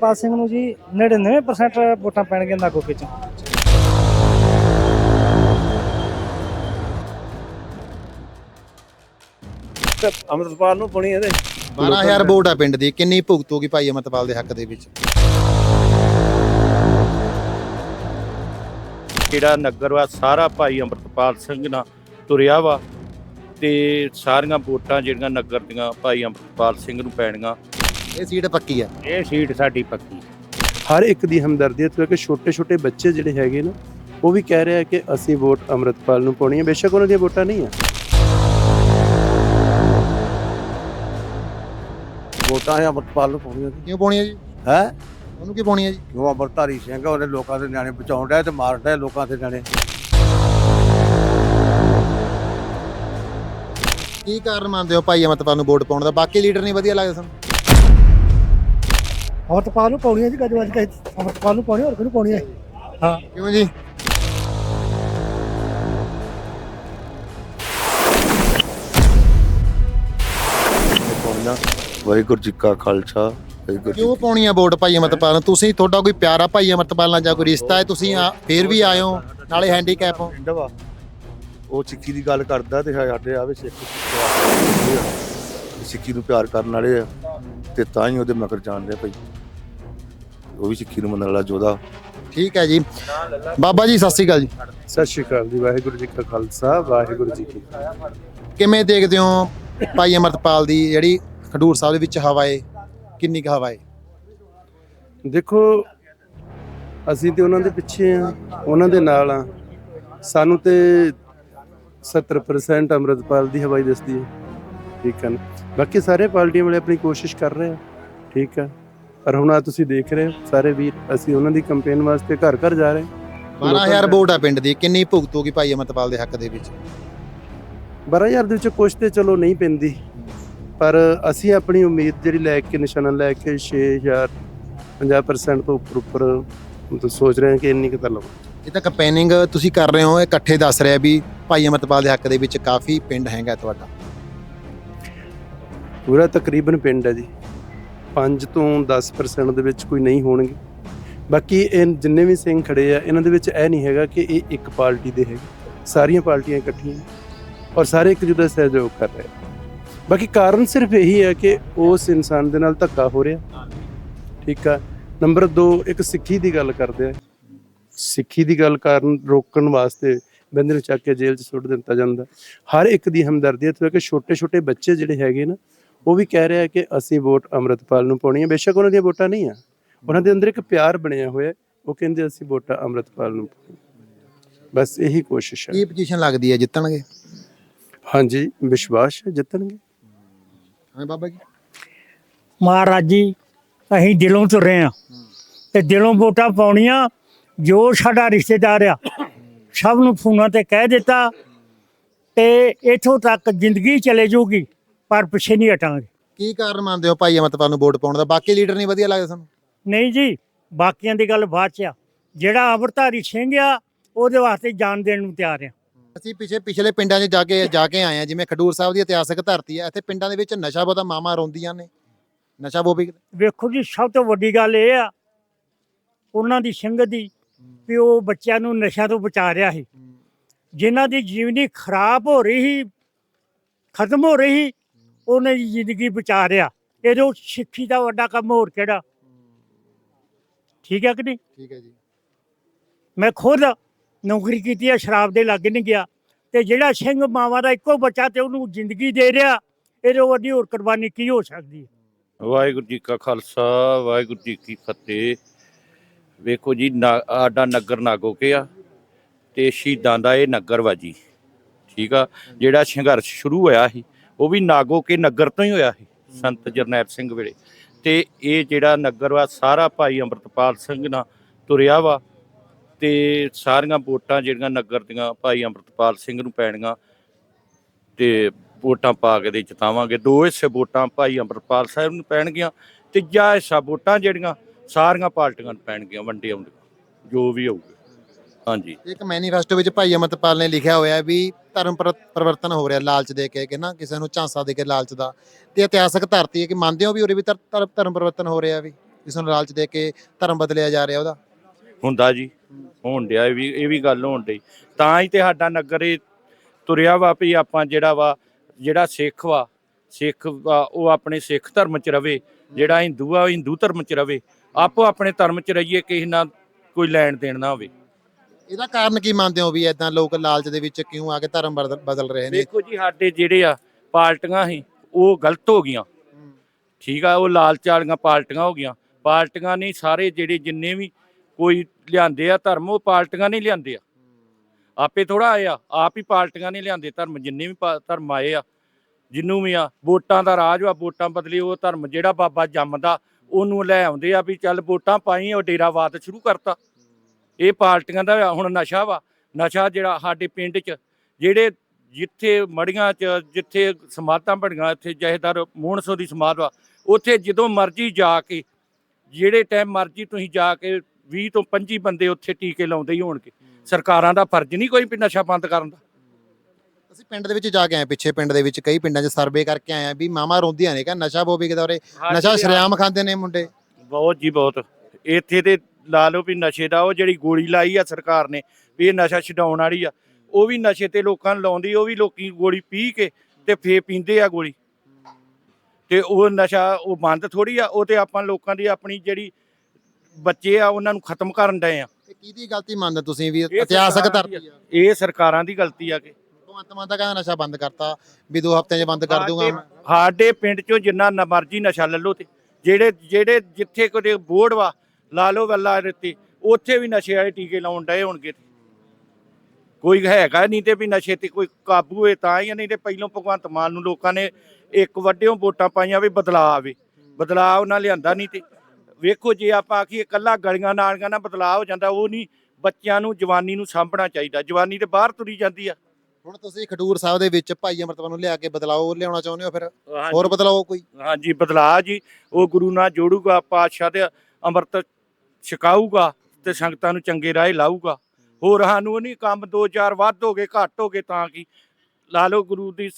ਪਾਲ ਸਿੰਘ ਨੂੰ ਜੀ 99% ਵੋਟਾਂ ਪੈਣਗੀਆਂ ਨਾਗੋਕੇ ਚ ਅੰਮ੍ਰਿਤਪਾਲ ਨੂੰ ਪਾਉਣੀ ਇਹਦੇ। 12000 ਵੋਟ ਆ ਪਿੰਡ ਦੀ ਕਿੰਨੀ ਭੁਗਤ ਹੋਗੀ ਭਾਈ ਅਮਰਤਪਾਲ ਦੇ ਹੱਕ ਦੇ ਵਿੱਚ? ਜਿਹੜਾ ਨਗਰ ਵਾ ਸਾਰਾ ਭਾਈ ਅੰਮ੍ਰਿਤਪਾਲ ਸਿੰਘ ਨਾਲ ਤੁਰਿਆ ਵਾ ਤੇ ਸਾਰੀਆਂ ਵੋਟਾਂ ਜਿਹੜੀਆਂ ਨਗਰ ਦੀਆਂ ਭਾਈ ਅੰਮ੍ਰਿਤਪਾਲ ਸਿੰਘ ਨੂੰ ਪੈਣੀਆਂ। ਇਹ ਸੀਟ ਪੱਕੀ ਆ। ਇਹ ਸੀਟ ਸਾਡੀ ਪੱਕੀ। ਹਰ ਇੱਕ ਦੀ ਹਮਦਰਦੀਤ ਕਿਉਂਕਿ ਛੋਟੇ ਛੋਟੇ ਬੱਚੇ ਜਿਹੜੇ ਹੈਗੇ ਨਾ ਉਹ ਵੀ ਕਹਿ ਰਹੇ ਆ ਕਿ ਅਸੀਂ ਵੋਟ ਅੰਮ੍ਰਿਤਪਾਲ ਨੂੰ ਪਾਉਣੀ ਹੈ। ਬੇਸ਼ੱਕ ਉਹਨਾਂ ਦੀਆਂ ਵੋਟਾਂ ਨਹੀਂ ਆ। ਵੋਟਾਂ ਹੈ ਅੰਮ੍ਰਿਤਪਾਲ ਨੂੰ ਪਾਉਣੀਆਂ ਕਿਉਂ ਪਾਉਣੀ ਹੈ ਜੀ? ਹੈ? ਉਹਨੂੰ ਕੀ ਪਾਉਣੀ ਹੈ ਜੀ? ਕਿਉਂ ਅੰਮ੍ਰਿਤਧਾਰੀ ਸਿੰਘ ਆ, ਉਹਨੇ ਲੋਕਾਂ ਦੇ ਨਿਆਣੇ ਬਚਾਉਣ ਡਿਆ ਤੇ ਮਾਰਨ ਡਿਆ ਲੋਕਾਂ ਦੇ ਨਿਆਣੇ। ਕੀ ਕਾਰਨ ਮੰਨਦੇ ਹੋ ਭਾਈ ਅਮਰਤਪਾਲ ਨੂੰ ਵੋਟ ਪਾਉਣ ਦਾ? ਬਾਕੀ ਲੀਡਰ ਨਹੀਂ ਵਧੀਆ ਲੱਗਦੇ ਸਾਨੂੰ। ਅਮਰਤਪਾਲ ਨੂੰ ਪਾਉਣੀ ਹੈ ਜੀ ਗੱਜ ਵੱਜ ਕੇ ਅਮਰਤਪਾਲ ਨੂੰ ਪਾਉਣੀ ਹੋਰ ਕਿਹਨੂੰ ਪਾਉਣੀ ਹੈ ਹਾਂ। ਕਿਉਂ ਜੀ? ਪਾਉਣਾ ਵਾਹਿਗੁਰੂ ਜੀ ਕਾ ਖਾਲਸਾ ਵਾਹਿਗੁਰੂ ਜੀ ਕਿਉਂ ਪਾਉਣੀ ਆ ਵੋਟ ਭਾਈ ਅਮਰਤਪਾਲ ਨੂੰ ਤੁਸੀਂ ਤੁਹਾਡਾ ਕੋਈ ਪਿਆਰਾ ਭਾਈ ਅਮਰਤਪਾਲ ਨਾਲ ਜਾਂ ਕੋਈ ਰਿਸ਼ਤਾ ਹੈ? ਤੁਸੀਂ ਆ- ਫੇਰ ਵੀ ਆਏ ਹੋ ਨਾਲੇ ਹੈਂਡੀਕੈਪ ਹੋ। ਪਿੰਡ ਵਾ। ਉਹ ਸਿੱਖੀ ਦੀ ਗੱਲ ਕਰਦਾ ਤੇ ਸਾਡੇ ਆਵੇ ਸਿੱਖ ਸਿੱਖੀ ਨੂੰ ਪਿਆਰ ਕਰਨ ਵਾਲੇ ਆ ਤੇ ਤਾਂ ਹੀ ਉਹਦੇ ਮਗਰ ਜਾਣਦੇ ਭਾਈ। ਉਹ ਵੀ ਸਿੱਖੀ ਨੂੰ ਮੰਨਣ ਵਾਲਾ ਜੋਦਾ ਠੀਕ ਹੈ ਜੀ। ਬਾਬਾ ਜੀ ਸਤਿ ਸ਼੍ਰੀ ਅਕਾਲ ਜੀ। ਸਤਿ ਸ਼੍ਰੀ ਅਕਾਲ ਜੀ ਵਾਹਿਗੁਰੂ ਜੀ ਕਾ ਖਾਲਸਾ ਵਾਹਿਗੁਰੂ ਜੀ ਕੀ ਕਿਵੇਂ ਦੇਖਦੇ ਹੋ ਭਾਈ ਅਮਰਤਪਾਲ ਦੀ ਜਿਹੜੀ ਖਡੂਰ ਸਾਹਿਬ ਦੇ ਵਿੱਚ ਹਵਾ ਏ? ਕਿੰਨੀ ਕੁ ਹਵਾ ਏ? ਦੇਖੋ ਅਸੀਂ ਤੇ ਉਹਨਾਂ ਦੇ ਪਿੱਛੇ ਆ ਉਹਨਾਂ ਦੇ ਨਾਲ ਆ। ਸਾਨੂੰ ਤੇ 70% ਅੰਮ੍ਰਿਤਪਾਲ ਦੀ ਹਵਾਈ ਦਿਸਦੀ ਹੈ। ਠੀਕ ਹੈ ਬਾਕੀ ਸਾਰੇ ਪਾਰਟੀਆਂ ਵਾਲੇ ਆਪਣੀ ਕੋਸ਼ਿਸ਼ ਕਰ ਰਹੇ ਆ। ਠੀਕ ਹੈ? ਪਰ ਹੁਣ ਆ ਤੁਸੀਂ ਦੇਖ ਰਹੇ ਹੋ ਸਾਰੇ ਵੀਰ ਅਸੀਂ ਉਹਨਾਂ ਦੀ ਕੈਂਪੇਨ ਵਾਸਤੇ ਘਰ ਘਰ ਜਾ ਰਹੇ ਹਾਂ। 12000 ਵੋਟ ਆ ਪਿੰਡ ਦੀ ਕਿੰਨੀ ਭੁਗਤ ਹੋਗੀ ਭਾਈ ਅਮਰਤਪਾਲ ਦੇ ਹੱਕ ਦੇ ਵਿੱਚ? 12000 ਦੇ ਵਿੱਚ ਕੁਛ ਤੇ ਚਲੋ ਨਹੀਂ ਪੈਂਦੀ ਪਰ ਅਸੀਂ ਆਪਣੀ ਉਮੀਦ ਜਿਹੜੀ ਲੈ ਕੇ ਨਿਸ਼ਾਨਾ ਲੈ ਕੇ 6000 50% ਤੋਂ ਉੱਪਰ ਉੱਪਰ ਸੋਚ ਰਹੇ ਹਾਂ ਕਿ ਇੰਨੀ ਕੁ ਤਾਂ ਲਵਾਂ ਇਹ ਤਾਂ ਕੰਪੇਨਿੰਗ ਤੁਸੀਂ ਕਰ ਰਹੇ ਹੋ ਇਹ ਇਕੱਠੇ ਦੱਸ ਰਿਹਾ ਵੀ ਭਾਈ ਅਮਰਤਪਾਲ ਦੇ ਹੱਕ ਦੇ ਵਿੱਚ ਕਾਫੀ ਪਿੰਡ ਹੈਗਾ ਤੁਹਾਡਾ। ਪੂਰਾ ਤਕਰੀਬਨ ਪਿੰਡ ਹੈ ਜੀ। 5 ਤੋਂ 10% ਦੇ ਵਿੱਚ ਕੋਈ ਨਹੀਂ ਹੋਣਗੇ। ਬਾਕੀ ਇਹ ਜਿੰਨੇ ਵੀ ਸਿੰਘ ਖੜੇ ਆ, ਇਹਨਾਂ ਦੇ ਵਿੱਚ ਇਹ ਨਹੀਂ ਹੈਗਾ ਕਿ ਇਹ ਇੱਕ ਪਾਰਟੀ ਦੇ ਹੈਗੇ। ਸਾਰੀਆਂ ਪਾਰਟੀਆਂ ਇਕੱਠੀਆਂ ਔਰ ਸਾਰੇ ਇੱਕ ਦੂਜੇ ਦਾ ਸਹਿਯੋਗ ਕਰ ਰਹੇ ਬਾਕੀ ਕਾਰਨ ਸਿਰਫ ਇਹੀ ਹੈ ਕਿ ਉਸ ਇਨਸਾਨ ਦੇ ਨਾਲ ਧੱਕਾ ਹੋ ਰਿਹਾ। ਠੀਕ ਆ। ਨੰਬਰ 2 ਇੱਕ ਸਿੱਖੀ ਦੀ ਗੱਲ ਕਰਦੇ ਆ। ਸਿੱਖੀ ਦੀ ਗੱਲ ਕਾਰਨ ਰੋਕਣ ਵਾਸਤੇ ਬੰਦੇ ਨੂੰ ਚੱਕ ਕੇ ਜੇਲ੍ਹ 'ਚ ਸੁੱਟ ਦਿੱਤਾ ਜਾਂਦਾ। ਹਰ ਇੱਕ ਦੀ ਹਮਦਰਦੀ ਹੈ ਕਿ ਛੋਟੇ ਛੋਟੇ ਬੱਚੇ ਜਿਹੜੇ ਹੈਗੇ ਨਾ ਉਹ ਵੀ ਕਹਿ ਰਿਹਾ ਕਿ ਅਸੀਂ ਵੋਟ ਅੰਮ੍ਰਿਤਪਾਲ ਨੂੰ ਪਾਉਣੀ ਹੈ। ਬੇਸ਼ੱਕ ਉਹਨਾਂ ਦੀਆਂ ਵੋਟਾਂ ਨਹੀਂ ਆ। ਉਹਨਾਂ ਦੇ ਅੰਦਰ ਇੱਕ ਪਿਆਰ ਬਣਿਆ ਹੋਇਆ। ਉਹ ਕਹਿੰਦੇ ਅਸੀਂ ਵੋਟਾਂ ਅੰਮ੍ਰਿਤਪਾਲ ਨੂੰ। ਬਸ ਇਹੀ ਕੋਸ਼ਿਸ਼ ਹੈ। ਕੀ ਪੋਜੀਸ਼ਨ ਲੱਗਦੀ ਹੈ? ਜਿੱਤਣਗੇ? ਹਾਂਜੀ ਵਿਸ਼ਵਾਸ ਹੈ ਜਿੱਤਣਗੇ। ਹਾਂ ਬਾਬਾ ਜੀ। ਮਹਾਰਾਜ ਜੀ ਅਸੀਂ ਦਿਲੋਂ ਤੁਰੇ ਆ ਤੇ ਦਿਲੋਂ ਵੋਟਾਂ ਪਾਉਣੀਆਂ ਜੋ ਸਾਡਾ ਰਿਸ਼ਤੇਦਾਰ ਆ ਸਭ ਨੂੰ ਫੋਨਾਂ ਤੇ ਕਹਿ ਦਿੱਤਾ ਤੇ ਇਥੋਂ ਤੱਕ ਜ਼ਿੰਦਗੀ ਚਲੇ ਜਾਊਗੀ। ਪਰ ਪਿੱਛੇ ਨਹੀਂ ਹਟਾਂਗੇ। ਕੀ ਕਾਰਨ ਮੰਨਦੇ ਹੋ ਭਾਈ ਅਮਰਤਪਾਲ ਨੂੰ ਵੋਟ ਪਾਉਣ ਦਾ? ਬਾਕੀ ਲੀਡਰ ਨਹੀਂ ਵਧੀਆ ਲੱਗਦੇ ਸਾਨੂੰ ਨਹੀਂ ਜੀ ਬਾਕੀਆਂ ਦੀ ਗੱਲ ਬਾਅਦ ਚ ਆ। ਜਿਹੜਾ ਅਮਰਧਾਰੀ ਸਿੰਘ ਆ ਉਹਦੇ ਵਾਸਤੇ ਜਾਨ ਦੇਣ ਨੂੰ ਤਿਆਰ ਆ। ਅਸੀਂ ਪਿਛੇ ਪਿਛਲੇ ਪਿੰਡਾਂ 'ਚ ਜਾ ਕੇ ਜਾ ਕੇ ਆਏ ਆ ਜਿਵੇਂ ਖਡੂਰ ਸਾਹਿਬ ਦੀ ਇਤਿਹਾਸਕ ਧਰਤੀ ਹੈ ਇੱਥੇ ਪਿੰਡਾਂ ਦੇ ਵਿੱਚ ਨਸ਼ਾ ਬਹੁਤਾ ਮਾਮਾ ਰੋਂਦੀਆਂ ਨੇ। ਨਸ਼ਾ ਵਿਕਦਾ ਵੇਖੋ ਜੀ ਸਭ ਤੋਂ ਵੱਡੀ ਗੱਲ ਇਹ ਆ ਉਹਨਾਂ ਦੀ ਸੰਗਤ ਦੀ ਵੀ ਉਹ ਬੱਚਿਆਂ ਨੂੰ ਨਸ਼ਾ ਤੋਂ ਬਚਾ ਰਿਹਾ ਸੀ। ਜਿਨ੍ਹਾਂ ਦੀ ਜੀਵਨੀ ਖਰਾਬ ਹੋ ਰਹੀ ਸੀ ਖਤਮ ਹੋ ਰਹੀ ਸੀ ਉਹਨਾਂ ਦੀ ਜ਼ਿੰਦਗੀ ਬਚਾ ਰਿਹਾ ਇਹਦੋਂ ਸਿੱਖੀ ਦਾ ਵੱਡਾ ਕੰਮ ਹੋਰ ਕਿਹੜਾ? ਠੀਕ ਹੈ ਕਿ ਨਹੀਂ? ਠੀਕ ਹੈ ਜੀ। ਮੈਂ ਖੁਦ ਨੌਕਰੀ ਕੀਤੀ ਹੈ ਸ਼ਰਾਬ ਦੇ ਲੱਗ ਨਹੀਂ ਗਿਆ। ਤੇ ਜਿਹੜਾ ਸਿੰਘ ਮਾਵਾ ਦਾ ਇੱਕੋ ਬੱਚਾ ਤੇ ਉਹਨੂੰ ਜ਼ਿੰਦਗੀ ਦੇ ਰਿਹਾ ਇਹਦੋਂ ਵੱਡੀ ਹੋਰ ਕੁਰਬਾਨੀ ਕੀ ਹੋ ਸਕਦੀ ਹੈ? ਵਾਹਿਗੁਰੂ ਜੀ ਕਾ ਖਾਲਸਾ ਵਾਹਿਗੁਰੂ ਜੀ ਕੀ ਫਤਿਹ। ਵੇਖੋ ਜੀ ਸਾਡਾ ਨਗਰ ਨਾਗੋਕੇ ਆ ਤੇ ਸ਼ਹੀਦਾਂ ਦਾ ਇਹ ਨਗਰ ਵਾ ਜੀ ਠੀਕ ਆ ਜਿਹੜਾ ਸੰਘਰਸ਼ ਸ਼ੁਰੂ ਹੋਇਆ ਸੀ ਉਹ ਵੀ ਨਾਗੋ ਕੇ ਨਗਰ ਤੋਂ ਹੀ ਹੋਇਆ ਸੀ, ਸੰਤ ਜਰਨੈਲ ਸਿੰਘ ਵੇਲੇ। ਤੇ ਇਹ ਜਿਹੜਾ ਨਗਰ ਵਾ, ਸਾਰਾ ਭਾਈ ਅੰਮ੍ਰਿਤਪਾਲ ਸਿੰਘ ਨਾਲ ਤੁਰਿਆ ਵਾ ਤੇ ਸਾਰੀਆਂ ਵੋਟਾਂ ਜਿਹੜੀਆਂ ਨਗਰ ਦੀਆਂ ਭਾਈ ਅੰਮ੍ਰਿਤਪਾਲ ਸਿੰਘ ਨੂੰ ਪੈਣੀਆਂ ਤੇ ਵੋਟਾਂ ਪਾ ਕੇ ਦੇ ਜਿਤਾਵਾਂਗੇ। ਦੋ ਹਿੱਸੇ ਵੋਟਾਂ ਭਾਈ ਅੰਮ੍ਰਿਤਪਾਲ ਸਾਹਿਬ ਨੂੰ ਪੈਣਗੀਆਂ ਤੀਜਾ ਹਿੱਸਾ ਵੋਟਾਂ ਜਿਹੜੀਆਂ ਸਾਰੀਆਂ ਪਾਰਟੀਆਂ ਨੂੰ ਪੈਣਗੀਆਂ, ਵੰਡੇ ਆਉਂਦੀਆਂ, ਜੋ ਵੀ ਹੋਊਗਾ। ਹਾਂਜੀ। ਇੱਕ ਮੈਨੀਫੈਸਟੋ ਵਿੱਚ ਭਾਈ ਅਮਰਤਪਾਲ ਨੇ ਲਿਖਿਆ ਹੋਇਆ ਵੀ ਧਰਮ ਪਰ- ਪਰਿਵਰਤਨ ਹੋ ਰਿਹਾ ਲਾਲਚ ਦੇ ਕੇ ਕਿ ਨਾ ਕਿਸੇ ਨੂੰ ਝਾਂਸਾ ਦੇ ਕੇ ਲਾਲਚ ਦਾ। ਤੇ ਇਤਿਹਾਸਕ ਧਰਤੀ ਹੈ ਕਿ ਮੰਨਦੇ ਹੋ ਵੀ ਉਰੇ ਵੀ ਧਰ- ਧਰ- ਧਰਮ ਪਰਿਵਰਤਨ ਹੋ ਰਿਹਾ ਵੀ? ਇਸ ਨੂੰ ਲਾਲਚ ਦੇ ਕੇ ਧਰਮ ਬਦਲਿਆ ਜਾ ਰਿਹਾ ਉਹਦਾ? ਹੁੰਦਾ ਜੀ। ਹੋਣ ਡਿਆ, ਇਹ ਵੀ ਇਹ ਵੀ ਗੱਲ ਹੋਣ ਡਈ। ਤਾਂ ਹੀ ਤੇ ਸਾਡਾ ਨਗਰ ਇਹ ਤੁਰਿਆ ਵਾ ਵੀ ਆਪਾਂ ਜਿਹੜਾ ਵਾ, ਜਿਹੜਾ ਸਿੱਖ ਵਾ ਸਿੱਖ ਵਾ, ਉਹ ਆਪਣੇ ਸਿੱਖ ਧਰਮ 'ਚ ਰਵੇ। ਜਿਹੜਾ ਹਿੰਦੂ ਆ, ਉਹ ਹਿੰਦੂ ਧਰਮ 'ਚ ਰਵੇ। ਆਪੋ ਆਪਣੇ ਧਰਮ 'ਚ ਰਹੀਏ ਕਿਸੇ ਨਾਲ ਕੋਈ ਲੈਣ ਦੇਣ ਨਾ ਹੋਵੇ। ਇਹਦਾ ਕਾਰਨ ਕੀ ਮੰਨਦੇ ਹੋ ਵੀ ਇਦਾਂ ਲੋਕ ਲਾਲਚ ਦੇ ਵਿੱਚ ਕਿਉਂ ਆ ਕੇ ਧਰਮ ਬਦਲ ਬਦਲ ਰਹੇ ਨੇ? ਦੇਖੋ ਜੀ ਸਾਡੇ ਜਿਹੜੇ ਆ ਪਾਰਟੀਆਂ ਸੀ ਉਹ ਗਲਤ ਹੋ ਗਈਆਂ। ਠੀਕ ਆ ਉਹ ਲਾਲਚ ਵਾਲੀਆਂ ਪਾਰਟੀਆਂ ਹੋ ਗਈਆਂ। ਪਾਰਟੀਆਂ ਨਹੀਂ ਸਾਰੇ ਜਿਹੜੇ ਜਿੰਨੇ ਵੀ ਕੋਈ ਲਿਆਂਦੇ ਆ ਧਰਮ ਉਹ ਪਾਰਟੀਆਂ ਨਹੀਂ ਲਿਆਂਦੇ ਆ। ਆਪੇ ਥੋੜਾ ਆਏ ਆ ਆਪ ਹੀ ਪਾਰਟੀਆਂ ਨਹੀਂ ਲਿਆਂਦੇ ਧਰਮ। ਜਿੰਨੇ ਵੀ ਪਾ- ਧਰਮ ਆਏ ਆ ਜਿੰਨੂੰ ਵੀ ਆ ਵੋਟਾਂ ਦਾ ਰਾਜ ਵਾ ਵੋਟਾਂ ਬਦਲੀ ਉਹ ਧਰਮ ਜਿਹੜਾ ਬਾਬਾ ਜੰਮਦਾ ਉਹਨੂੰ ਲੈ ਆਉਂਦੇ ਆ ਵੀ ਚੱਲ ਵੋਟਾਂ ਪਾਈ ਉਹ ਡੇਰਾਵਾਦ ਸ਼ੁਰੂ ਕਰਤਾ। ਇਹ ਪਾਰਟੀਆਂ ਦਾ ਹੁਣ ਨਸ਼ਾ ਵਾ ਨਸ਼ਾ ਜਿਹੜਾ ਸਾਡੇ ਪਿੰਡ 'ਚ ਜਿਹੜੇ ਜਿੱਥੇ ਮੜੀਆਂ 'ਚ ਜਿੱਥੇ ਸਮਾਧਾਂ ਬਣੀਆਂ ਇੱਥੇ ਜਹੇਦਾਰ ਮੋਹਨਸੋ ਦੀ ਸਮਾਧ ਵਾ ਉੱਥੇ ਜਦੋਂ ਮਰਜ਼ੀ ਜਾ ਕੇ ਜਿਹੜੇ ਟਾਈਮ ਮਰਜ਼ੀ ਤੁਸੀਂ ਜਾ ਕੇ 20 ਤੋਂ 25 ਬੰਦੇ ਉੱਥੇ ਟੀਕੇ ਲਾਉਂਦੇ ਹੀ ਹੋਣਗੇ। ਸਰਕਾਰਾਂ ਦਾ ਫਰਜ਼ ਨਹੀਂ ਕੋਈ ਵੀ ਨਸ਼ਾ ਬੰਦ ਕਰਨ ਦਾ। ਅਸੀਂ ਪਿੰਡ ਦੇ ਵਿੱਚ ਜਾ ਕੇ ਆਏ ਪਿੱਛੇ ਪਿੰਡ ਦੇ ਵਿੱਚ ਕਈ ਪਿੰਡਾਂ 'ਚ ਸਰਵੇ ਕਰਕੇ ਆਏ ਆ ਵੀ ਮਾਮਾ ਰੋਂਦੀਆਂ ਨੇ ਕਿ ਨਸ਼ਾ ਵਿਕਦਾ ਉਰੇ ਨਸ਼ਾ ਸ਼ਰੇਆਮ ਖਾਂਦੇ ਨੇ ਮੁੰਡੇ। ਬਹੁਤ ਜੀ ਬਹੁਤ ਇੱਥੇ ਤੇ ਲਾ ਲਓ ਵੀ ਨਸ਼ੇ ਦਾ ਉਹ ਜਿਹੜੀ ਗੋਲੀ ਲਾਈ ਆ ਸਰਕਾਰ ਨੇ ਵੀ ਇਹ ਨਸ਼ਾ ਛਡਾਉਣ ਵਾਲੀ ਆ ਉਹ ਵੀ ਨਸ਼ੇ ਤੇ ਲੋਕਾਂ ਨੂੰ ਲਾਉਂਦੀ ਉਹ ਵੀ ਲੋਕੀ ਗੋਲੀ ਪੀ ਕੇ ਤੇ ਫੇ ਪੀਂਦੇ ਆ ਗੋਲੀ। ਤੇ ਉਹ ਨਸ਼ਾ ਉਹ ਬੰਦ ਥੋੜੀ ਆ ਉਹ ਤੇ ਆਪਾਂ ਲੋਕਾਂ ਦੀ ਆਪਣੀ ਜਿਹੜੀ ਬੱਚੇ ਆ ਉਹਨਾਂ ਨੂੰ ਖਤਮ ਕਰਨ ਡਏ ਆ। ਇਹ ਕਿਹਦੀ ਗਲਤੀ ਮੰਨਦੇ ਤੁਸੀਂ ਵੀ? ਇਤਿਹਾਸਕ ਧਰਤੀ ਆ। ਇਹ ਸਰਕਾਰਾਂ ਦੀ ਗਲਤੀ ਆ ਕਿ। ਭਗਵੰਤ ਮਾਨ ਤਾਂ ਕਹਿੰਦਾ ਨਸ਼ਾ ਬੰਦ ਕਰਤਾ ਵੀ ਦੋ ਹਫ਼ਤਿਆਂ 'ਚ ਬੰਦ ਕਰ ਦੂੰਗਾ। ਸਾਡੇ ਪਿੰਡ ਚੋਂ ਜਿੰਨਾ ਮਰਜ਼ੀ ਨਸ਼ਾ ਲੈ ਲਓ ਤੇ ਜਿਹੜੇ ਜਿਹੜੇ ਜਿੱਥੇ ਕੋਈ ਬੋਰਡ ਵਾ ਲਾ ਲਓ ਵੱਲਾ ਦਿੱਤੀ। ਉੱਥੇ ਵੀ ਨਸ਼ੇ ਵਾਲੇ ਟੀਕੇ ਲਾਉਣ ਡਏ ਹੋਣਗੇ। ਕੋਈ ਹੈਗਾ ਨਹੀਂ ਤੇ ਵੀ ਨਸ਼ੇ ਤੇ ਕੋਈ ਕਾਬੂ ਹੋਏ ਤਾਂ ਹੀ ਨਹੀਂ ਤੇ ਪਹਿਲੋਂ ਭਗਵੰਤ ਮਾਨ ਨੂੰ ਲੋਕਾਂ ਨੇ ਇੱਕ ਵੱਡਿਓਂ ਵੋਟਾਂ ਪਾਈਆਂ ਵੀ ਬਦਲਾਅ ਆਵੇ। ਬਦਲਾਅ ਉਹਨਾਂ ਲਿਆਂਦਾ ਨਹੀਂ ਤੇ ਵੇਖੋ ਜੇ ਆਪਾਂ ਆਖੀਏ ਇਕੱਲਾ ਗਲੀਆਂ ਨਾਲੀਆਂ ਨਾਲ ਬਦਲਾਅ ਹੋ ਜਾਂਦਾ ਉਹ ਨਹੀਂ ਬੱਚਿਆਂ ਨੂੰ ਜਵਾਨੀ ਨੂੰ ਸਾਂਭਣਾ ਚਾਹੀਦਾ। ਜਵਾਨੀ ਤੇ ਬਾਹਰ ਤੁਰੀ ਜਾਂਦੀ ਆ। ਹੁਣ ਤੁਸੀਂ ਖਡੂਰ ਸਾਹਿਬ ਦੇ ਵਿੱਚ ਭਾਈ ਅਮਰਤਪਾਲ ਨੂੰ ਲਿਆ ਕੇ ਬਦਲਾਓ ਲਿਆਉਣਾ ਚਾਹੁੰਦੇ ਹੋ ਫਿਰ? ਹੋਰ ਬਦਲਾਓ ਕੋਈ? ਹਾਂਜੀ ਬਦਲਾਅ ਜੀ ਉਹ ਗੁਰੂ ਨਾਲ ਜੋੜੂਗਾ ਪਾਤਸ਼ਾਹ ਦੇ ਅੰਮ੍ਰਿਤ ਛਕਾਊਗਾ ਤੇ ਸੰਗਤਾਂ ਨੂੰ ਚੰਗੇ ਰਾਹ ਲਾਊਗਾ। ਹੋਰ ਸਾਨੂੰ ਨਹੀਂ ਕੰਮ ਦੋ ਚਾਰ ਵੱਧ ਹੋ ਗਏ ਘੱਟ ਹੋ ਗਏ ਤਾਂ ਕੀ? ਲਾ ਲਓ ਗੁਰੂ ਦੀ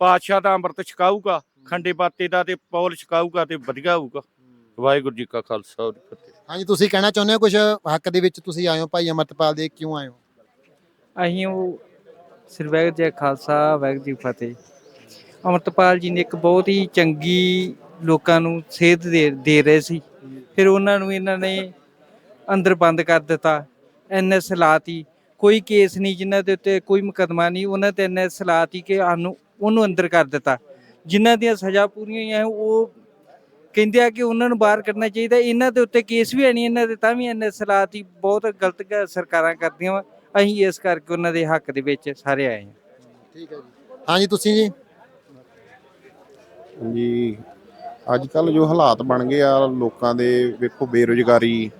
ਪਾਤਸ਼ਾਹ ਦਾ ਅੰਮ੍ਰਿਤ ਛਕਾਊਗਾ ਖੰਡੇ ਬਾਤੇ ਦਾ ਤੇ ਪੌਲ ਛਕਾਊਗਾ ਤੇ ਵਧੀਆ ਹੋਊਗਾ। ਵਾਹਿਗੁਰੂ ਜੀ ਕਾ ਖਾਲਸਾ ਵਾਹਿਗੁਰੂ ਜੀ ਕੀ ਫਤਿਹ। ਹਾਂਜੀ ਤੁਸੀਂ ਕਹਿਣਾ ਚਾਹੁੰਦੇ ਹੋ ਕੁਝ ਹੱਕ ਦੇ ਵਿੱਚ ਤੁਸੀਂ ਆਏ ਹੋ ਭਾਈ ਅਮਰਤਪਾਲ ਦੇ ਕਿਉਂ ਆਏ ਹੋ? ਅਸੀਂ ਉਹ ਸ੍ਰੀ ਵਾਹਿਗੁਰੂ ਜੀ ਖਾਲਸਾ ਵਾਹਿਗੁਰੂ ਜੀ ਫਤਿਹ। ਅਮਰਤਪਾਲ ਜੀ ਨੇ ਇੱਕ ਬਹੁਤ ਹੀ ਚੰਗੀ ਲੋਕਾਂ ਨੂੰ ਸੇਧ ਦੇ ਦੇ ਰਹੇ ਸੀ। ਫਿਰ ਉਹਨਾਂ ਨੂੰ ਇਹਨਾਂ ਨੇ ਅੰਦਰ ਬੰਦ ਕਰ ਦਿੱਤਾ ਐਨਐਸ ਲਾਤੀ। ਕੋਈ ਕੇਸ ਨਹੀਂ ਜਿਨ੍ਹਾਂ ਦੇ ਉੱਤੇ ਕੋਈ ਮੁਕਦਮਾ ਨਹੀਂ ਉਹਨਾਂ ਤੇ ਐਨਐਸ ਲਾਤੀ ਕਿ ਸਾਨੂੰ ਉਹਨੂੰ ਅੰਦਰ ਕਰ ਦਿੱਤਾ। ਜਿਨ੍ਹਾਂ ਦੀਆਂ ਸਜ਼ਾ ਪੂਰੀਆਂ ਹੋਈਆਂ ਉਹ ਕਹਿੰਦੇ ਆ ਕਿ ਉਹਨਾਂ ਨੂੰ ਬਾਹਰ ਕੱਢਣਾ ਚਾਹੀਦਾ। ਇਹਨਾਂ ਦੇ ਉੱਤੇ ਕੇਸ ਵੀ ਹੈ ਨਹੀਂ ਇਹਨਾਂ ਦੇ ਤਾਂ ਵੀ ਐਨਐਸ ਲਾਤੀ। ਬਹੁਤ ਗਲਤ ਸਰਕਾਰਾਂ ਕਰਦੀਆਂ ਵਾ। ਅਸੀਂ ਇਸ ਕਰਕੇ ਉਹਨਾਂ ਦੇ ਹੱਕ ਦੇ ਵਿੱਚ ਸਾਰੇ ਆਏ ਹਾਂ। ਠੀਕ ਹੈ ਜੀ। ਹਾਂਜੀ ਤੁਸੀਂ ਜੀ? ਜੀ ਅੱਜ ਕੱਲ ਜੋ ਹਾਲਾਤ ਬਣ ਗਏ ਆ, ਲੋਕਾਂ ਦੇ ਵੇਖੋ ਬੇਰੁਜ਼ਗਾਰੀ,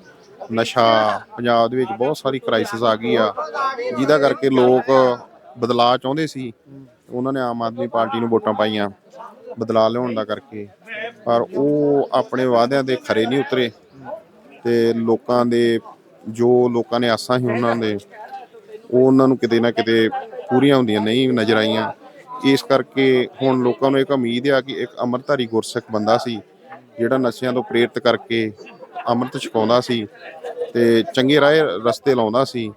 ਨਸ਼ਾ, ਪੰਜਾਬ ਦੇ ਵਿੱਚ ਬਹੁਤ ਸਾਰੀ ਕ੍ਰਾਈਸਿਸ ਆ ਗਈ ਆ। ਜਿਹਦਾ ਕਰਕੇ ਲੋਕ ਬਦਲਾਅ ਚਾਹੁੰਦੇ ਸੀ। ਉਹਨਾਂ ਨੇ ਆਮ ਆਦਮੀ ਪਾਰਟੀ ਨੂੰ ਵੋਟਾਂ ਪਾਈਆਂ, ਬਦਲਾਅ ਲਿਆਉਣ ਦਾ ਕਰਕੇ। ਪਰ ਉਹ ਆਪਣੇ ਵਾਅਦਿਆਂ ਤੇ ਖਰੇ ਨਹੀਂ ਉਤਰੇ ਤੇ ਲੋਕਾਂ ਦੇ, ਜੋ ਲੋਕਾਂ ਨੇ ਆਸਾਂ ਸੀ ਉਹਨਾਂ ਦੇ, ਉਹ ਉਹਨਾਂ ਨੂੰ ਕਿਤੇ ਨਾ ਕਿਤੇ ਪੂਰੀਆਂ ਹੁੰਦੀਆਂ, ਨਹੀਂ ਨਜ਼ਰ ਆਈਆਂ। ਇਸ ਕਰਕੇ ਹੁਣ ਲੋਕਾਂ ਨੂੰ ਇੱਕ ਉਮੀਦ ਆ ਕਿ ਇੱਕ ਅੰਮ੍ਰਿਤਧਾਰੀ ਗੁਰਸਿੱਖ ਬੰਦਾ ਸੀ, ਜਿਹੜਾ ਨਸ਼ਿਆਂ ਤੋਂ ਪ੍ਰੇਰਿਤ ਕਰਕੇ ਅੰਮ੍ਰਿਤ ਛਕਾਉਂਦਾ ਸੀ ਤੇ ਚੰਗੇ ਰਾਹ ਰਸਤੇ ਲਾਉਂਦਾ ਸੀ।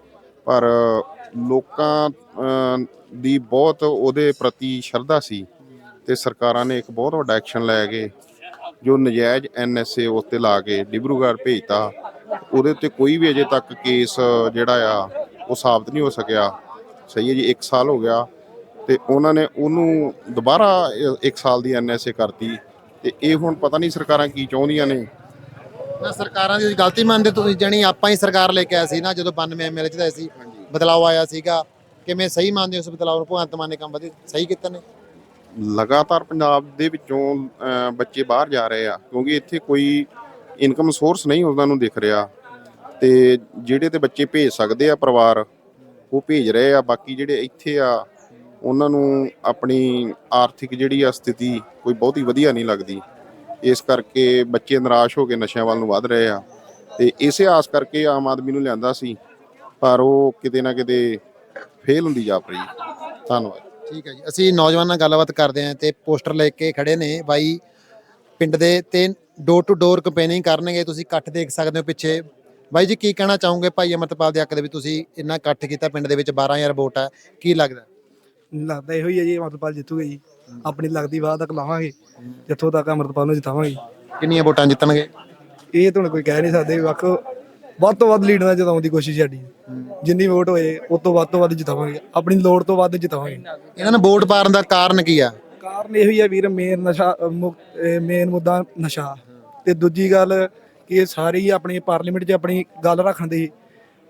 ਪਰ ਲੋਕਾਂ ਦੀ ਬਹੁਤ ਉਹਦੇ ਪ੍ਰਤੀ ਸ਼ਰਧਾ ਸੀ ਤੇ ਸਰਕਾਰਾਂ ਨੇ ਇੱਕ ਬਹੁਤ ਵੱਡਾ ਐਕਸ਼ਨ ਲੈ ਕੇ ਜੋ ਨਜਾਇਜ਼ ਐਨਐਸਏ 'ਤੇ ਲਾ ਕੇ ਡਿਬਰੂਗੜ੍ਹ ਭੇਜਤਾ, ਉਹਦੇ ਉੱਤੇ ਕੋਈ ਵੀ ਅਜੇ ਤੱਕ ਕੇਸ ਜਿਹੜਾ ਆ, ਉਹ ਸਾਬਤ ਨਹੀਂ ਹੋ ਸਕਿਆ। ਸਹੀ ਹੈ ਜੀ 1 ਸਾਲ ਹੋ ਗਿਆ। ਤੇ ਉਹਨਾਂ ਨੇ ਉਹਨੂੰ ਦੁਬਾਰਾ 1 ਸਾਲ ਦੀ ਐਨਐਸਏ ਕਰਤੀ ਤੇ ਇਹ ਹੁਣ ਪਤਾ ਨਹੀਂ ਸਰਕਾਰਾਂ ਕੀ ਚਾਹੁੰਦੀਆਂ ਨੇ। ਨਾ ਸਰਕਾਰਾਂ ਦੀ ਗਲਤੀ ਮੰਨਦੇ ਤੁਸੀਂ ਜਣੀ ਆਪਾਂ ਹੀ ਸਰਕਾਰ ਲੈ ਕੇ ਆਏ ਸੀ ਨਾ ਜਦੋਂ 92 ਐਮਐਲਏ ਚ ਦਾ ਸੀ ਬਦਲਾਅ ਆਇਆ ਸੀਗਾ। ਕਿਵੇਂ ਸਹੀ ਮੰਨਦੇ ਉਸ ਬਦਲਾਅ ਨੂੰ? ਭਗਵੰਤ ਮਾਨ ਨੇ ਕੰਮ ਵਧੇ ਸਹੀ ਕੀਤਾ ਨੇ? ਲਗਾਤਾਰ ਪੰਜਾਬ ਦੇ ਵਿੱਚੋਂ ਬੱਚੇ ਬਾਹਰ ਜਾ ਰਹੇ ਆ ਕਿਉਂਕਿ ਇੱਥੇ ਕੋਈ ਇਨਕਮ ਸੋਰਸ ਨਹੀਂ ਉਹਨਾਂ ਨੂੰ ਦਿਖ ਰਿਹਾ। ਤੇ ਜਿਹੜੇ ਤੇ ਬੱਚੇ ਭੇਜ ਸਕਦੇ ਆ ਪਰਿਵਾਰ ਉਹ ਭੇਜ ਰਹੇ ਆ ਬਾਕੀ ਜਿਹੜੇ ਇੱਥੇ ਆ ਉਹਨਾਂ ਨੂੰ ਆਪਣੀ ਆਰਥਿਕ ਜਿਹੜੀ ਆ ਸਥਿਤੀ ਕੋਈ ਬਹੁਤੀ ਵਧੀਆ ਨਹੀਂ ਲੱਗਦੀ। ਇਸ ਕਰਕੇ ਬੱਚੇ ਨਿਰਾਸ਼ ਹੋ ਕੇ ਨਸ਼ਿਆਂ ਵੱਲ ਨੂੰ ਵੱਧ ਰਹੇ ਆ। ਤੇ ਇਸੇ ਆਸ ਕਰਕੇ ਆਮ ਆਦਮੀ ਨੂੰ ਲਿਆਂਦਾ ਸੀ, ਪਰ ਉਹ ਕਿਤੇ ਨਾ ਕਿਤੇ ਫੇਲ ਹੁੰਦੀ ਜਾ ਰਹੀ ਧੰਨਵਾਦ। ਠੀਕ ਹੈ ਜੀ। ਅਸੀਂ ਨੌਜਵਾਨਾਂ ਨਾਲ ਗੱਲਬਾਤ ਕਰਦੇ ਆਂ ਤੇ ਪੋਸਟਰ ਲੈ ਕੇ ਖੜੇ ਨੇ ਬਾਈ ਪਿੰਡ ਦੇ ਤੇ ਡੋਰ ਟੂ ਡੋਰ ਕੰਪੇਨਿੰਗ ਕਰਨਗੇ। ਤੁਸੀਂ ਇਕੱਠ ਦੇਖ ਸਕਦੇ ਹੋ ਪਿੱਛੇ। ਬਾਈ ਜੀ, ਕੀ ਕਹਿਣਾ ਚਾਹੋਗੇ? ਭਾਈ ਅਮਰਤਪਾਲ ਦੇ ਹੱਕ ਦੇ ਵਿੱਚ ਤੁਸੀਂ ਇੰਨਾ ਇਕੱਠ ਕੀਤਾ, ਪਿੰਡ ਦੇ ਵਿੱਚ 12000 ਵੋਟ ਹੈ ਕੀ ਲੱਗਦਾ? ਲੱਗਦਾ ਇਹੋ ਹੀ ਹੈ ਜੀ ਅਮਰਪਾਲ ਜਿੱਤੂਗਾ ਜੀ। ਆਪਣੀ ਲੱਗਦੀ ਵਾਹ ਤੱਕ ਲਾਵਾਂਗੇ ਜਿੱਥੋਂ ਤੱਕ ਅਮਰਪਾਲ ਨੂੰ ਜਿਤਾਵਾਂਗੇ। ਕਿੰਨੀਆਂ ਵੋਟਾਂ ਜਿੱਤਣਗੇ? ਇਹ ਤੁਹਾਨੂੰ ਕੋਈ ਕਹਿ ਨਹੀਂ ਸਕਦੇ ਵੱਖ ਵੱਧ ਤੋਂ ਵੱਧ ਲੀਡ ਨਾਲ ਜਿਤਾਉਣ ਦੀ ਕੋਸ਼ਿਸ਼ ਸਾਡੀ। ਜਿੰਨੀ ਵੋਟ ਹੋਏ ਉਸ ਤੋਂ ਵੱਧ ਤੋਂ ਵੱਧ ਜਿਤਾਵਾਂਗੇ। ਆਪਣੀ ਲੋੜ ਤੋਂ ਵੱਧ ਜਿਤਾਵਾਂਗੇ। ਇਹਨਾਂ ਨੂੰ ਵੋਟ ਪਾਉਣ ਦਾ ਕਾਰਨ ਕੀ ਆ? ਕਾਰਨ ਇਹੋ ਹੀ ਹੈ ਵੀਰ ਮੇਨ ਨਸ਼ਾ ਮੇਨ ਮੁੱਦਾ ਨਸ਼ਾ। ਤੇ ਦੂਜੀ ਗੱਲ ਕਿ ਸਾਰੇ ਹੀ ਆਪਣੀ ਪਾਰਲੀਮੈਂਟ 'ਚ ਆਪਣੀ ਗੱਲ ਰੱਖਣ ਦੀ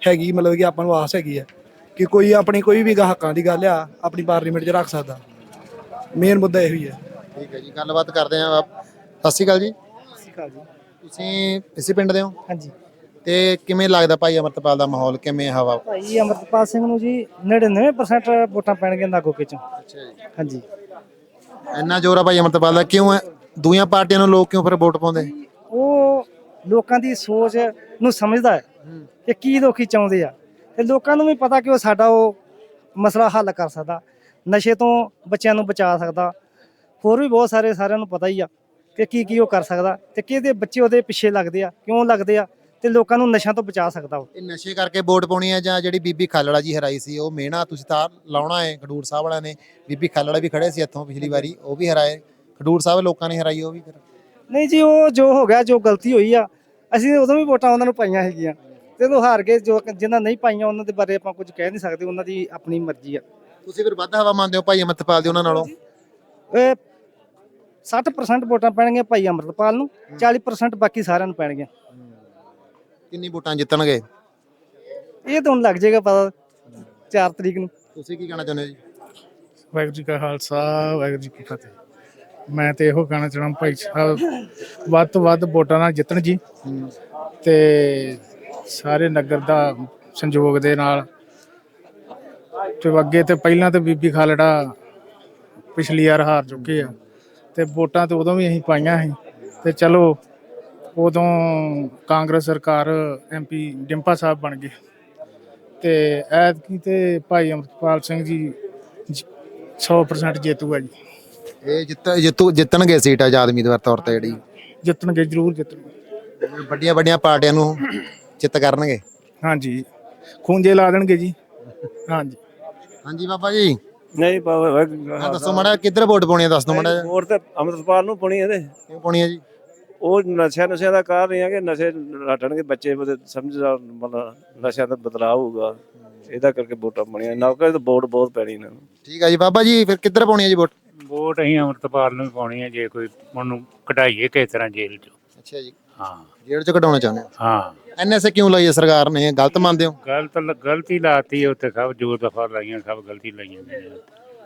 ਹੈਗੀ ਮਤਲਬ ਕਿ ਆਪਾਂ ਨੂੰ ਆਸ ਹੈਗੀ ਹੈ। ਕਿ ਕੋਈ ਆਪਣੀ ਕੋਈ ਵੀ ਹੱਕਾਂ ਦੀ ਗੱਲ ਆ ਆਪਣੀ ਪਾਰਲੀਮੈਂਟ 'ਚ ਰੱਖ ਸਕਦਾ। ਮੇਨ ਮੁੱਦਾ ਇਹੋ ਹੀ ਹੈ ਠੀਕ ਹੈ ਜੀ ਗੱਲਬਾਤ ਕਰਦੇ ਹਾਂ ਸਤਿ ਸ਼੍ਰੀ ਅਕਾਲ ਜੀ। ਤੁਸੀਂ ਇਸੇ ਪਿੰਡ ਦੇ ਹੋ? ਹਾਂਜੀ। ਤੇ ਕਿਵੇਂ ਲੱਗਦਾ ਭਾਈ ਅਮਰਤਪਾਲ ਦਾ ਮਾਹੌਲ? ਕਿਵੇਂ ਹਵਾ? ਭਾਈ ਅਮਰਪਾਲ ਸਿੰਘ ਨੂੰ ਜੀ 99% ਵੋਟਾਂ ਪੈਣਗੀਆਂ ਨਾਗੋਕੇ ਚੋਂ ਅੱਛਾ ਜੀ। ਹਾਂਜੀ। ਇੰਨਾ ਜ਼ੋਰ ਆ ਭਾਈ ਅਮਰਤਪਾਲ ਦਾ ਕਿਉਂ ਹੈ ਦੂਜੀਆਂ ਪਾਰਟੀਆਂ ਨੂੰ ਲੋਕ ਕਿਉਂ ਫਿਰ ਵੋਟ ਪਾਉਂਦੇ? ਉਹ ਲੋਕਾਂ ਦੀ ਸੋਚ ਨੂੰ ਸਮਝਦਾ ਹੈ। ਕਿ ਕੀ ਲੋਕੀ ਚਾਹੁੰਦੇ ਆ। ਤੇ ਲੋਕਾਂ ਨੂੰ ਵੀ ਪਤਾ ਕਿ ਉਹ ਸਾਡਾ ਉਹ ਮਸਲਾ ਹੱਲ ਕਰ ਸਕਦਾ ਨਸ਼ੇ ਤੋਂ ਬੱਚਿਆਂ ਨੂੰ ਬਚਾ ਸਕਦਾ। ਹੋਰ ਵੀ ਬਹੁਤ ਸਾਰੇ ਸਾਰਿਆਂ ਨੂੰ ਪਤਾ ਹੀ ਆ ਕਿ ਕੀ ਕੀ ਉਹ ਕਰ ਸਕਦਾ ਤੇ ਕਿਹਦੇ ਬੱਚੇ ਉਹਦੇ ਪਿੱਛੇ ਲੱਗਦੇ ਆ ਕਿਉਂ ਲੱਗਦੇ ਆ ਤੇ ਲੋਕਾਂ ਨੂੰ ਨਸ਼ਿਆਂ ਤੋਂ ਬਚਾ ਸਕਦਾ ਉਹ। ਇਹ ਨਸ਼ੇ ਕਰਕੇ ਵੋਟ ਪਾਉਣੀ ਹੈ ਜਾਂ ਜਿਹੜੀ ਬੀਬੀ ਖਾਲੜਾ ਜੀ ਹਰਾਈ ਸੀ ਉਹ ਮਿਹਣਾ ਤੁਸੀਂ ਤਾਂ ਲਾਉਣਾ ਹੈ ਖਡੂਰ ਸਾਹਿਬ ਵਾਲਿਆਂ ਨੇ। ਬੀਬੀ ਖਾਲੜਾ ਵੀ ਖੜੇ ਸੀ ਇੱਥੋਂ ਪਿਛਲੀ ਵਾਰੀ ਉਹ ਵੀ ਹਰਾਏ। ਖਡੂਰ ਸਾਹਿਬ ਲੋਕਾਂ ਨੇ ਹਰਾਈ ਉਹ ਵੀ ਫਿਰ। ਨਹੀਂ ਜੀ ਉਹ ਜੋ ਹੋ ਗਿਆ ਜੋ ਗਲਤੀ ਹੋਈ ਆ ਅਸੀਂ ਉਦੋਂ ਵੀ ਵੋਟਾਂ ਉਹਨਾਂ ਨੂੰ ਪਾਈਆਂ ਹੈਗੀਆਂ। ਉਹ ਹਾਰ ਗਏ ਜੋ ਜਿਨ੍ਹਾਂ ਨਹੀਂ ਪਾਈਆਂ ਉਹਨਾਂ ਦੇ ਬਾਰੇ ਆਪਾਂ ਕੁਝ ਕਹਿ ਨਹੀਂ ਸਕਦੇ ਉਹਨਾਂ ਦੀ ਆਪਣੀ ਮਰਜ਼ੀ ਆ। ਤੁਸੀਂ ਫਿਰ ਵੱਧ ਹਵਾ ਮੰਨਦੇ ਹੋ ਭਾਈ ਅਮਰਤਪਾਲ ਦੀ ਉਹਨਾਂ ਨਾਲੋਂ? ਇਹ 60% ਵੋਟਾਂ ਪੈਣਗੀਆਂ ਭਾਈ ਅਮਰਤਪਾਲ ਨੂੰ 40% ਬਾਕੀ ਸਾਰਿਆਂ ਨੂੰ ਪੈਣਗੀਆਂ। ਕਿੰਨੀ ਵੋਟਾਂ ਜਿੱਤਣਗੇ? ਇਹ ਤਾਂ ਹੁਣ ਲੱਗ ਜਾਏਗਾ ਪਤਾ 4 ਤਰੀਕ ਨੂੰ। ਤੁਸੀਂ ਕੀ ਕਹਿਣਾ ਚਾਹੁੰਦੇ ਹੋ ਜੀ? ਵਾਹਿਗੁਰੂ ਜੀ ਕਾ ਖਾਲਸਾ ਵਾਹਿਗੁਰੂ ਜੀ ਕੀ ਫਤਿਹ। ਮੈਂ ਤੇ ਇਹੋ ਕਹਿਣਾ ਚਾਹਣਾ ਭਾਈ ਸਾਹਿਬ ਵੱਧ ਤੋਂ ਵੱਧ ਵੋਟਾਂ ਨਾਲ ਜਿੱਤਣ ਜੀ। ਤੇ ਸਾਰੇ ਨਗਰ ਦਾ ਸੰਯੋਗ ਦੇ ਨਾਲ। ਤੇ ਅੱਗੇ ਤੇ ਪਹਿਲਾਂ ਤੇ ਬੀਬੀ ਖਾਲੜਾ ਪਿਛਲੀ ਵਾਰ ਹਾਰ ਚੁੱਕੇ ਆ। ਤੇ ਵੋਟਾਂ ਤੇ ਉਦੋਂ ਵੀ ਅਸੀਂ ਪਾਈਆਂ ਸੀ। ਤੇ ਚਲੋ ਉਦੋਂ ਕਾਂਗਰਸ ਸਰਕਾਰ ਐਮਪੀ ਡਿੰਪਾ ਸਾਹਿਬ ਬਣ ਗਏ। ਤੇ ਐਤਕੀ ਤੇ ਭਾਈ ਅਮਰਪਾਲ ਸਿੰਘ ਜੀ ਜ- 100% ਜੇਤੂ ਆ ਜੀ। ਇਹ ਜਿੱਤ ਜਿੱਤੂ ਜਿੱਤਣਗੇ ਸੀਟ ਆਜ਼ਾਦ ਉਮੀਦਵਾਰ ਤੌਰ ਤੇ ਜਿਹੜੀ। ਜਿੱਤਣਗੇ ਜ਼ਰੂਰ ਜਿੱਤਣਗੇ। ਵੱਡੀਆਂ ਵੱਡੀਆਂ ਪਾਰਟੀਆਂ ਨੂੰ ਚਿੱਤ ਕਰਨਗੇ? ਹਾਂਜੀ ਖੂੰਜੇ ਲਾ ਦੇਣਗੇ ਜੀ। ਹਾਂਜੀ। ਹਾਂਜੀ ਬਾਬਾ ਜੀ। ਨਹੀਂ ਆਹ ਦੱਸੋ ਮੜਾ ਕਿੱਧਰ ਵੋਟ ਪਾਉਣੀ ਹੈ ਦੱਸ ਮੜਾ ਹੋਰ ਤੇ ਅੰਮ੍ਰਿਤਪਾਲ ਨੂੰ ਪਾਉਣੀ ਇਹਦੇ। ਕਿਉਂ ਪਾਉਣੀ ਹੈ ਜੀ? ਉਹ ਨਸ਼ਿਆਂ ਨਸ਼ਿਆਂ ਦਾ ਕਾਰਨ ਇਹ ਹੈ ਕਿ ਨਸ਼ੇ ਹਟਣਗੇ ਬੱਚੇ ਉਹਦੇ ਸਮਝ ਮਤਲਬ ਨਸ਼ਿਆਂ ਦਾ ਬਦਲਾਅ ਹੋਊਗਾ। ਇਹਦਾ ਕਰਕੇ ਵੋਟਾਂ ਬਣੀਆਂ ਨੌਕਰੀ ਤਾਂ ਵੋਟ ਬਹੁਤ ਪੈਣੀ ਇਹਨਾਂ ਨੂੰ। ਠੀਕ ਹੈ ਜੀ। ਬਾਬਾ ਜੀ ਫਿਰ ਕਿੱਧਰ ਪਾਉਣੀ ਹੈ ਜੀ ਵੋਟ? ਵੋਟ ਅਸੀਂ ਅਮਰਤਪਾਲ ਨੂੰ ਹੀ ਪਾਉਣੀ ਹੈ ਜੇ ਕੋਈ ਉਹਨੂੰ ਕਢਾਈਏ ਕਿਸ ਤਰ੍ਹਾਂ ਜੇਲ੍ਹ ਚੋਂ। ਅੱਛਾ ਜੀ। ਹਾਂ। ਜੇਲ੍ਹ ਚ ਕਢਾਉਣਾ ਚਾਹੁੰਦੇ ਹੋ? ਹਾਂ। ਐਨਐਸਏ ਕਿਉਂ ਲਾਈ ਹੈ ਸਰਕਾਰ ਨੇ? ਗਲਤ ਮੰਨਦੇ ਹੋ? ਗਲਤ ਗਲਤੀ ਲਾਤੀ ਉੱਤੇ ਸਭ ਜੋਰ ਦਫਾ ਲਾਈਆਂ ਸਭ ਗਲਤੀ ਲਾਈਆਂ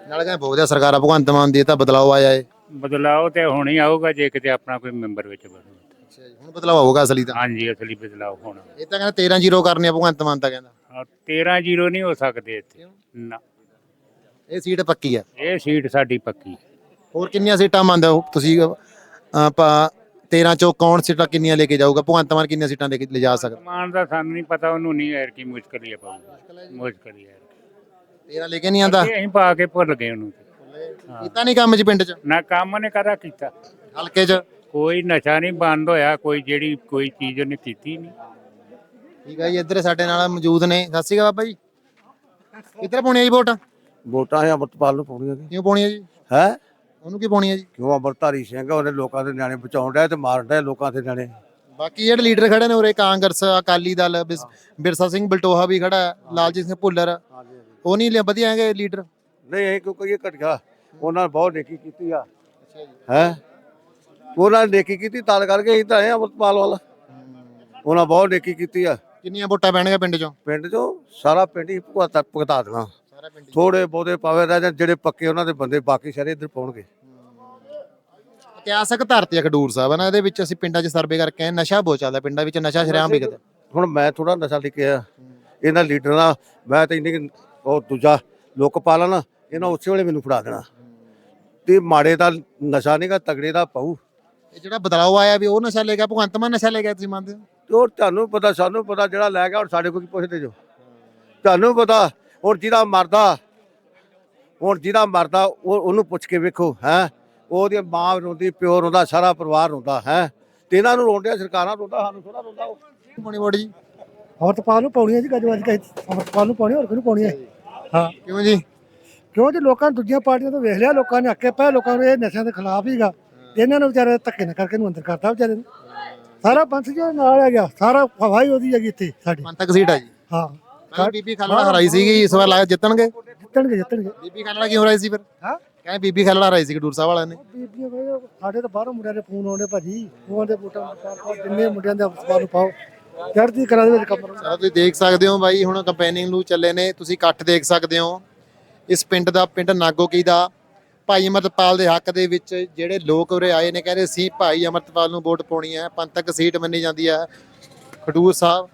ਨਾਲ ਕਹਿੰਦੇ ਬੋਲਦੇ ਸਰਕਾਰਾਂ ਭਗਵੰਤ ਮਾਨ ਦੀ ਇਹ ਤਾਂ ਬਦਲਾਅ ਆਇਆ ਏ। ਬਦਲਾਅ ਤੇ ਹੁਣ ਹੀ ਆਊਗਾ ਜੇ ਕਿਤੇ ਆਪਣਾ ਕੋਈ ਮੈਂਬਰ ਵਿੱਚ ਬਣੂ ਹੁਣ ਬਦਲਾਅ ਹੋਊਗਾ ਅਸਲੀ ਤਾਂ। ਹਾਂਜੀ ਅਸਲੀ ਬਦਲਾਅ ਹੋਣਾ। ਇਹ ਤਾਂ ਕਹਿੰਦਾ 13 ਜ਼ੀਰੋ ਕਰਨੀ ਆ ਭਗਵੰਤ ਮਾਨ ਤਾਂ ਕਹਿੰਦਾ। ਹਾਂ, 13 ਜ਼ੀਰੋ ਨਹੀਂ ਹੋ ਸਕਦੇ ਇੱਥੇ। ਨਾ। ਇਹ ਸੀਟ ਪੱਕੀ ਆ। ਇਹ ਸੀਟ ਸਾਡੀ ਪੱਕੀ। ਹੋਰ ਕਿੰਨੀਆਂ ਸੀਟਾਂ ਮੰਨਦੇ ਹੋ ਤੁਸੀਂ? ਆਪਾਂ 13 ਚੋਂ ਕੌਣ ਸੀਟਾਂ ਕਿੰਨੀਆਂ ਲੈ ਕੇ ਜਾਊਗਾ? ਭਗਵੰਤ ਮਾਨ ਕਿੰਨੀਆਂ ਸੀਟਾਂ ਲੈ ਕੇ ਲਿਜਾ ਸਕਦਾ? ਮਾਨ ਦਾ ਸਾਨੂੰ ਨਹੀਂ ਪਤਾ ਉਹਨੂੰ ਨਹੀਂ ਯਾਰ ਕੀ ਮੁਸ਼ਕਲ ਹੀ ਆ ਮੁਸ਼ਕਲ ਹੀ ਹੈ 13 ਲੈ ਕੇ ਨਹੀਂ ਆਂਦਾ ਅਸੀਂ ਪਾ ਕੇ ਭੁੱਲ ਗਏ ਉਹਨੂੰ। ਕੀਤਾ ਨਹੀਂ ਕੰਮ ਜੀ ਪਿੰਡ 'ਚ? ਨਾ ਕੰਮ ਨੇ ਕਰਾ ਕੀਤਾ। ਹਲਕੇ 'ਚ? ਕੋਈ ਨਸ਼ਾ ਨਹੀਂ ਬੰਦ ਹੋਇਆ ਕੋਈ ਜਿਹੜੀ ਕੋਈ ਚੀਜ਼ ਉਹਨੇ ਕੀਤੀ ਨਹੀਂ। ਠੀਕ ਹੈ ਜੀ ਇੱਧਰ ਸਾਡੇ ਨਾਲ ਮੌਜੂਦ ਨੇ। ਸਤਿ ਸ਼੍ਰੀ ਅਕਾਲ ਬਾਬਾ ਜੀ। ਕਿੱਧਰ ਪਾਉਣੀ ਜੀ ਵੋਟ? ਵੋਟਾਂ ਇਹ ਅੰਮ੍ਰਿਤਪਾਲ ਨੂੰ ਪਾਉਣੀਆਂ ਕਿਉਂ ਪਾਉਣੀ ਹੈ ਜੀ? ਹੈ? ਉਹਨੂੰ ਕੀ ਪਾਉਣੀ ਹੈ ਜੀ? ਕਿਉਂ ਅੰਮ੍ਰਿਤਧਾਰੀ ਸਿੰਘ ਉਹਨੇ ਲੋਕਾਂ ਦੇ ਨਿਆਣੇ ਬਚਾਉਣ ਡਿਆ ਤੇ ਮਾਰਨ ਡਿਆ ਲੋਕਾਂ ਦੇ ਨਿਆਣੇ। ਬਾਕੀ ਜਿਹੜੇ ਲੀਡਰ ਖੜੇ ਨੇ ਉਰੇ ਕਾਂਗਰਸ ਅਕਾਲੀ ਦਲ ਬਿਸ- ਬਿਰਸਾ ਸਿੰਘ ਬਲਟੋਹਾ ਵੀ ਖੜਾ ਹੈ, ਲਾਲਜੀਤ ਸਿੰਘ ਭੁੱਲਰ। ਉਹ ਨਹੀਂ ਲਿਆ ਵਧੀਆ ਹੈਗੇ ਲੀਡਰ? ਨਹੀਂ ਇਹ ਕਿਉਂਕਿ ਇਹ ਘਟਿਆ ਉਹਨਾਂ ਨੇ ਬਹੁਤ ਨੇਕੀ ਕੀਤੀ ਆ। ਹੈ? ਉਹਨਾਂ ਨੇ ਨੇਕੀ ਕੀਤੀ ਤਾਂ ਕਰਕੇ ਅਸੀਂ ਤਾਂ ਆਏ ਆ ਅੰਮ੍ਰਿਤਪਾਲ ਵਾਲਾ। ਉਹਨਾਂ ਬਹੁਤ ਨੇਕੀ ਕੀਤੀ ਆ। ਕਿੰਨੀਆਂ ਵੋਟਾਂ ਪੈਣਗੀਆਂ ਪਿੰਡ 'ਚੋਂ? ਪਿੰਡ 'ਚੋਂ ਸਾਰਾ ਪਿੰਡ ਹੀ ਭੁਗਤਾ ਭੁਗਤਾ ਦੇਣਾ। ਸਾਰਾ ਪਿੰਡ ਥੋੜੇ ਬਹੁਤੇ ਪਾਵੇ ਰਹਿ ਜਾਣ ਜਿਹੜੇ ਪੱਕੇ ਉਹਨਾਂ ਦੇ ਬੰਦੇ ਬਾਕੀ ਸਾਰੇ ਇੱਧਰ ਪਾਉਣਗੇ। ਇਤਿਹਾਸਕ ਧਰਤੀ ਹੈ ਖਡੂਰ ਸਾਹਿਬ ਹੈ ਨਾ ਇਹਦੇ ਵਿੱਚ ਅਸੀਂ ਪਿੰਡਾਂ 'ਚ ਸਰਵੇ ਕਰਕੇ ਆਏ, ਨਸ਼ਾ ਬਹੁਤ ਚੱਲਦਾ ਪਿੰਡਾਂ ਵਿੱਚ ਨਸ਼ਾ ਸ਼ਰੇਆਮ ਵਿਕਦਾ। ਹੁਣ ਮੈਂ ਥੋੜਾ ਨਸ਼ਾ ਲੈ ਕੇ ਆਇਆ। ਇਹਨਾਂ ਲੀਡਰਾਂ ਦਾ ਮੈਂ ਤਾਂ ਇੰਨੇ ਕੁ ਉਹ ਦੂਜਾ ਲੋਕ ਪਾਲਣ ਇਹਨਾਂ ਉਸੇ ਵੇਲੇ ਮੈਨੂੰ ਫੜਾ ਦੇਣਾ। ਤੇ ਮਾੜੇ ਦਾ ਨਸ਼ਾ ਨਹੀਂਗਾ ਤਗੜੇ ਦਾ ਪਾਉ ਇਹ ਜਿਹੜਾ ਬਦਲਾਅ ਆਇਆ ਵੀ ਉਹ ਨਸ਼ਾ ਲੈ ਗਿਆ ਭਗਵੰਤ ਮਾਨ ਨਸ਼ਾ ਲੈ ਗਿਆ ਤੁਸੀਂ ਮੰਨਦੇ ਹੋ? ਤੇ ਉਹ ਤੁਹਾਨੂੰ ਪਤਾ ਸਾਨੂੰ ਪਤਾ ਜਿਹੜਾ ਲੈ ਗਿਆ ਹੁਣ ਸਾਡੇ ਕੋਲ ਕੀ ਪੁੱਛਦੇ ਜੋ। ਤੁਹਾਨੂੰ ਪਤਾ ਹੁਣ ਜਿਹਦਾ ਮਰਦਾ ਹੁਣ ਜਿਹਦਾ ਮਰਦਾ ਉਹ ਉਹਨੂੰ ਪੁੱਛ ਕੇ ਵੇਖੋ ਹੈ? ਉਹਦੀ ਮਾਂ ਰੋਂਦੀ ਪਿਓ ਰੋਂਦਾ ਸਾਰਾ ਪਰਿਵਾਰ ਰੋਂਦਾ ਹੈ? ਤੇ ਇਹਨਾਂ ਨੂੰ ਰੋਂਦਿਆ ਸਰਕਾਰਾਂ ਰੋਂਦਾ ਸਾਨੂੰ ਥੋੜਾ ਰੋਂਦਾ ਉਹ। ਪਾਉਣੀ ਵੋਟ ਜੀ? ਅਮਰਤਪਾਲ ਨੂੰ ਪਾਉਣੀ ਹੈ ਜੀ ਗੱਜਵਾਜ ਕਹੀ ਅਮਰਤਪਾਲ ਨੂੰ ਪਾਉਣੀ ਹੋਰ ਕਿਹਨੂੰ ਪਾਉਣੀ ਹੈ? ਹਾਂ। ਕਿਉਂ ਜੀ? ਕਿਉਂ ਜੇ? ਲੋਕਾਂ ਨੇ ਦੂਜੀਆਂ ਪਾਰਟੀਆਂ ਤੋਂ ਵੇਖ ਲਿਆ ਲੋਕਾਂ ਨੇ ਅੱਕੇ ਪਏ ਲੋਕਾਂ ਨੂੰ ਇਹ ਨਸ਼ਿਆਂ ਦੇ ਖਿਲਾਫ ਹੀਗਾ। ਇਹਨਾਂ ਨੂੰ ਵਿਚਾਰੇ ਧੱਕੇ ਨਾ ਕਰਕੇ ਨੂੰ ਅੰਦਰ ਕਰਤਾ ਵਿਚਾਰੇ ਨੂੰ। ਸਾਰਾ ਪੰਥ ਜੋ ਨਾਲ ਆ ਗਿਆ ਸਾਰਾ ਹਵਾਈ ਉਹਦੀ ਹੈਗੀ ਇੱਥੇ ਸਾਡੀ। ਪੰਥਕ ਸੀਟ ਆ ਜੀ। ਹਾਂ। ਕੱਲ ਬੀਬੀ ਖਾਲੜਾ ਹਰਾਈ ਸੀਗੀ ਇਸ ਵਾਰ ਲਾਇਆ ਜਿੱਤਣਗੇ? ਜਿੱਤਣਗੇ ਜਿੱਤਣਗੇ। ਬੀਬੀ ਖਾਲੜਾ ਕਿਉਂ ਹਰਾਈ ਸੀ ਫਿਰ? ਹਾਂ? ਕਹਿੰਦੇ ਬੀਬੀ ਖਾਲੜਾ ਹਰਾਈ ਸੀ ਖਡੂਰ ਸਾਹਿਬ ਵਾਲਿਆਂ ਨੇ। ਬੀਬੀਆਂ ਸਾਡੇ ਤਾਂ ਬਾਹਰੋਂ ਮੁੰਡਿਆਂ ਦੇ ਫੋਨ ਆਉਂਦੇ ਭਾਜੀ। ਉਹਨਾਂ ਦੇ ਵੋਟਾਂ ਨੂੰ ਪਾਓ, ਪਾਓ, ਜਿੰਨੇ ਮੁੰਡਿਆਂ ਦੇ ਅਮਰਤਪਾਲ ਨੂੰ ਪਾਓ। ਚੜ੍ਹਦੀ ਕਲਾ ਦੇ ਵਿੱਚ ਕੰਮ ਕਰੋ। ਸਾਰਾ ਤੁਸੀਂ ਦੇਖ ਸਕਦੇ ਹੋ ਬਾਈ ਹੁਣ ਕੰਪੇਨਿੰਗ ਨੂੰ ਚੱਲੇ ਨੇ ਤੁਸੀਂ ਇਕੱਠ ਦੇਖ ਸਕਦੇ ਹੋ। ਇਸ ਪਿੰਡ ਦਾ ਪਿੰਡ ਨਾਗੋਕੀ ਦਾ ਭਾਈ ਅਮਰਤਪਾਲ ਦੇ ਹੱਕ ਦੇ ਵਿੱਚ ਜਿਹੜੇ ਲੋਕ ਉਰੇ ਆਏ ਨੇ ਕਹਿੰਦੇ ਸੀ ਭਾਈ ਅਮਰਤਪਾਲ ਨੂੰ ਵੋਟ ਪਾਉਣੀ ਹੈ ਪੰਥਕ ਸੀਟ ਮੰਨੀ ਜਾਂਦੀ ਹੈ। ਖਡੂਰ ਸਾਹਿਬ